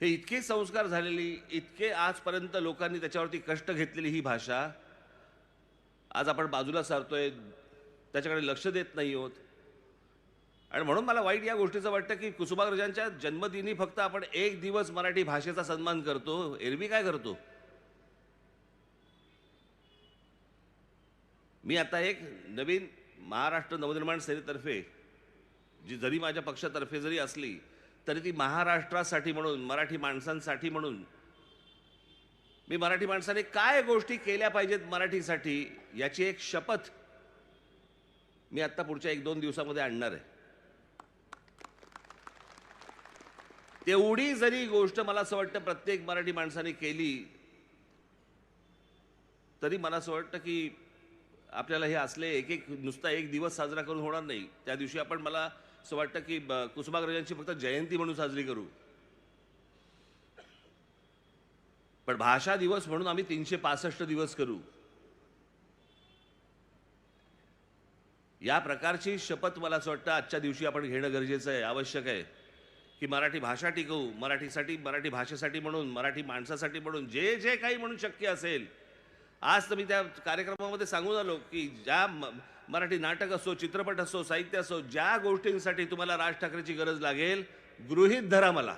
हे इतके संस्कार झालेली इतके आजपर्यंत लोकांनी त्याच्यावरती कष्ट घेतलेली ही भाषा आज आपण बाजूला सारतोय त्याच्याकडे लक्ष देत नाही आहोत आणि म्हणून मला वाईट या गोष्टीचं वाटतं की कुसुमाग्रजांच्या जन्मदिनी फक्त आपण एक दिवस मराठी भाषेचा सन्मान करतो. एरवी काय करतो? मी आता एक नवीन महाराष्ट्र नवनिर्माण सेनेतर्फे जी जरी माझ्या पक्षातर्फे जरी असली तरी ती महाराष्ट्रासाठी म्हणून मराठी माणसांसाठी म्हणून. मी मराठी माणसाने काय गोष्टी केल्या पाहिजेत मराठीसाठी याची एक शपथ मी आत्ता पुढच्या एक दोन दिवसामध्ये आणणार आहे. तेवढी जरी गोष्ट मला असं वाटतं प्रत्येक मराठी माणसाने केली तरी मला असं वाटतं की आपल्याला हे असले एक एक नुसता एक दिवस साजरा करून होणार नाही. त्या दिवशी आपण मला असं वाटतं की कुसुमाग्रजांची फक्त जयंती म्हणून साजरी करू. पण भाषा दिवस म्हणून आम्ही तीनशे पासष्ट दिवस करू. या प्रकारची शपथ मला असं वाटतं आजच्या दिवशी आपण घेणं गरजेचं आहे आवश्यक आहे. की मराठी भाषा टिकवू मराठीसाठी मराठी भाषेसाठी म्हणून मराठी माणसासाठी म्हणून जे जे काही म्हणून शक्य असेल आज तर मी त्या कार्यक्रमामध्ये सांगून आलो की ज्या म- मराठी नाटक असो चित्रपट असो साहित्य असो ज्या गोष्टींसाठी तुम्हाला राज ठाकरेची गरज लागेल गृहीत धरा मला.